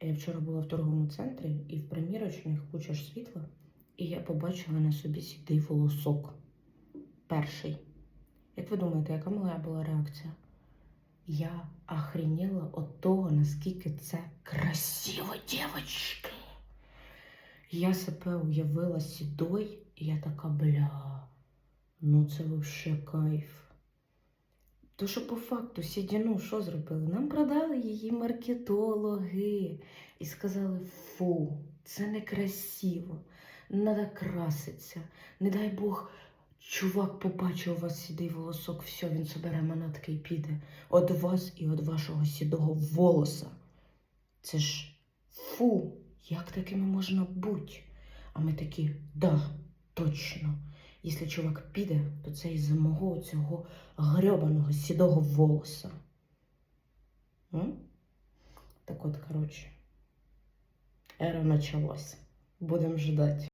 Я вчора була в торговому центрі і в примірочних куча ж світла, і я побачила на собі сідий волосок. Перший. Як ви думаєте, яка моя була реакція? Я охренела від того, наскільки це красиво, дівчатки. Я себе уявила сідой, і я така, бля, ну це вообще кайф. То, що по факту сідіну що зробили? Нам продали її маркетологи і сказали: фу, це некрасиво, треба краситься. Не дай Бог, чувак побачив у вас сідий волосок, все, він собере манатки і піде. От вас і від вашого сідого волоса. Це ж фу, як такими можна бути? А ми такі, да, точно. Якщо чувак піде, то це із-за мого цього грьобаного сідого волоса. М? Так от, коротше, ера началась. Будемо ждать.